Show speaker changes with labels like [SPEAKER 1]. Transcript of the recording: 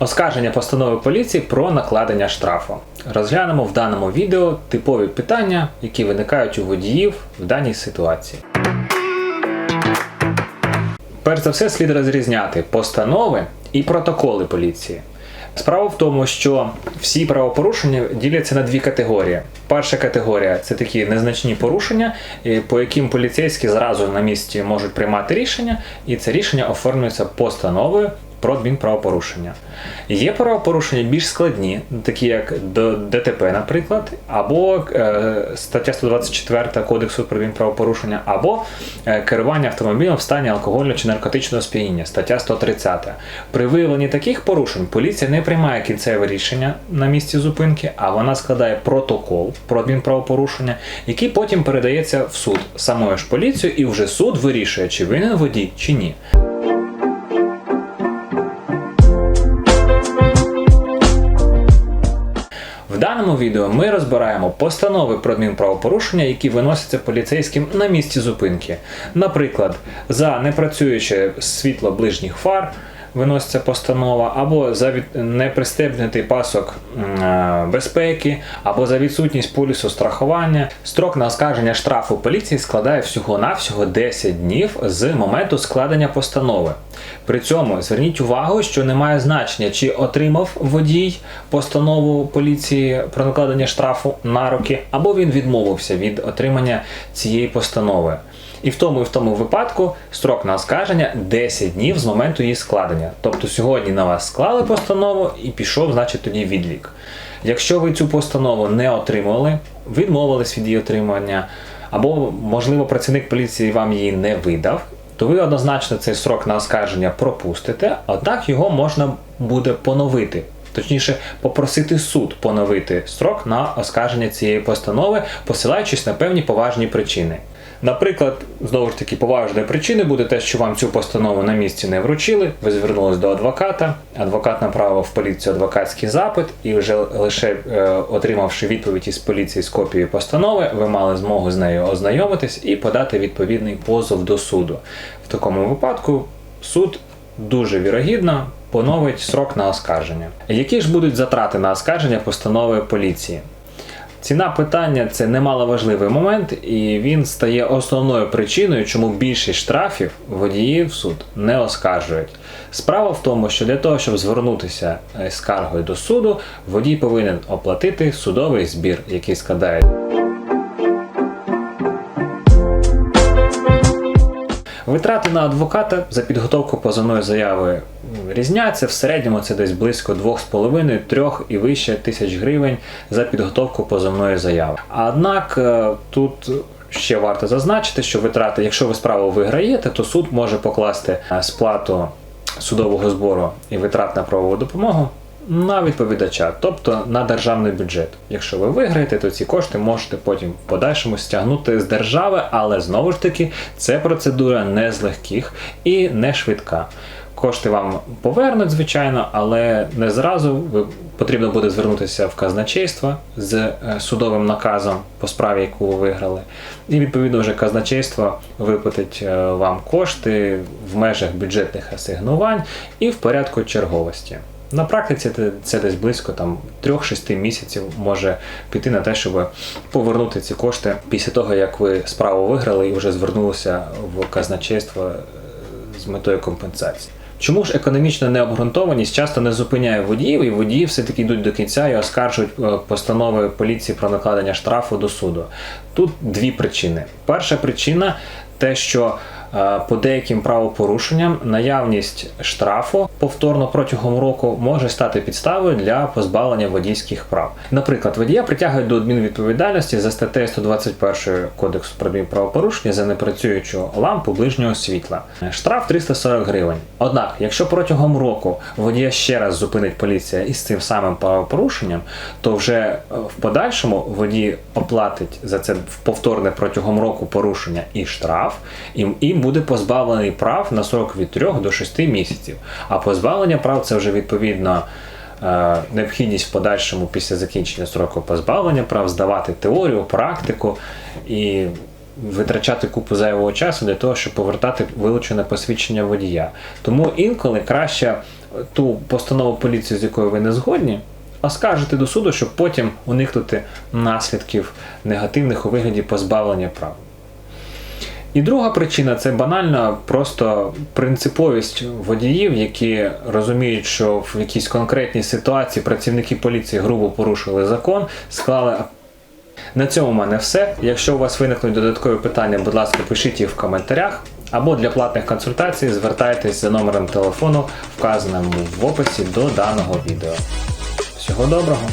[SPEAKER 1] Оскарження постанови поліції про накладення штрафу. Розглянемо в даному відео типові питання, які виникають у водіїв в даній ситуації. Перш за все, слід розрізняти постанови і протоколи поліції. Справа в тому, що всі правопорушення діляться на дві категорії. Перша категорія це такі незначні порушення, по яким поліцейські зразу на місці можуть приймати рішення, і це рішення оформлюється постановою про адмінправопорушення. Є правопорушення більш складні, такі як ДТП, наприклад, або е, стаття 124 Кодексу про адмінправопорушення, або е, керування автомобілем в стані алкогольного чи наркотичного сп'яніння, стаття 130. При виявленні таких порушень поліція не приймає кінцеве рішення на місці зупинки, а вона складає протокол про адмінправопорушення, який потім передається в суд самою ж поліцією, і вже суд вирішує, чи винен водій, чи ні. Даному відео ми розбираємо постанови про адмінправопорушення, які виносяться поліцейським на місці зупинки. Наприклад, за непрацююче світло ближніх фар виноситься постанова, або за непристебнутий пасок е, безпеки, або за відсутність полісу страхування. Строк на оскарження штрафу поліції складає всього-навсього 10 днів з моменту складення постанови. При цьому зверніть увагу, що немає значення, чи отримав водій постанову поліції про накладення штрафу на руки, або він відмовився від отримання цієї постанови. І в тому і в тому випадку строк на оскарження 10 днів з моменту її складення. Тобто сьогодні на вас склали постанову і пішов, значить, тоді відлік. Якщо ви цю постанову не отримали, відмовились від її отримання, або, можливо, працівник поліції вам її не видав, то ви однозначно цей срок на оскарження пропустите, однак його можна буде поновити. Точніше, попросити суд поновити строк на оскарження цієї постанови, посилаючись на певні поважні причини. Наприклад, знову ж таки, поважною причиною буде те, що вам цю постанову на місці не вручили, ви звернулись до адвоката, адвокат направив в поліцію адвокатський запит, і вже лише е, отримавши відповідь із поліції з копією постанови, ви мали змогу з нею ознайомитись і подати відповідний позов до суду. В такому випадку суд дуже вірогідно поновить срок на оскарження. Які ж будуть затрати на оскарження постанови поліції? Ціна питання це немаловажливий момент, і він стає основною причиною, чому більшість штрафів водії в суд не оскаржують. Справа в тому, що для того, щоб звернутися з скаргою до суду, водій повинен оплатити судовий збір, який складає. Витрати на адвоката за підготовку позовної заяви різняться. В середньому це десь близько 2,5-3 і вище тисяч гривень за підготовку позовної заяви. Однак е, тут ще варто зазначити, що витрати, якщо ви справу виграєте, то суд може покласти е, сплату судового збору і витрат на правову допомогу. На відповідача, тобто на державний бюджет. Якщо ви виграєте, то ці кошти можете потім в подальшому стягнути з держави, але знову ж таки це процедура не з легких і не швидка. Кошти вам повернуть, звичайно, але не зразу потрібно буде звернутися в казначейство з е, судовим наказом по справі, яку ви виграли. І відповідно вже казначейство виплатить е, вам кошти в межах бюджетних асигнувань і в порядку черговості. На практиці це десь близько там 3-6 місяців може піти на те, щоб повернути ці кошти після того, як ви справу виграли і вже звернулися в казначейство е, з метою компенсації. Чому ж економічна необґрунтованість часто не зупиняє водіїв, і водії все-таки йдуть до кінця і оскаржують е, постанови поліції про накладення штрафу до суду? Тут дві причини. Перша причина те, що по деяким правопорушенням наявність штрафу повторно протягом року може стати підставою для позбавлення водійських прав. Наприклад, водія притягують до адмінвідповідальності за статтею 121 кодексу про правопорушення за непрацюючу лампу ближнього світла. Штраф 340 гривень. Однак, якщо протягом року водія ще раз зупинить поліція із цим самим правопорушенням, то вже е, в подальшому водій оплатить за це повторне протягом року порушення і штраф, і буде позбавлений прав на срок від 3 до 6 місяців. А позбавлення прав це вже відповідно. Е, необхідність в подальшому після закінчення строку позбавлення прав здавати теорію, практику і витрачати купу зайвого часу для того, щоб повертати вилучене посвідчення водія. Тому інколи краще ту постанову поліції, з якою ви не згодні, оскаржити до суду, щоб потім уникнути наслідків негативних у вигляді позбавлення прав. І друга причина це банальна просто принциповість водіїв, які розуміють, що в якійсь конкретній ситуації працівники поліції грубо порушили закон, склали. На цьому в мене все. Якщо у вас виникнуть додаткові питання, будь ласка, пишіть їх в коментарях. Або для платних консультацій звертайтесь за номером телефону, вказаним в описі до даного відео. Всього доброго!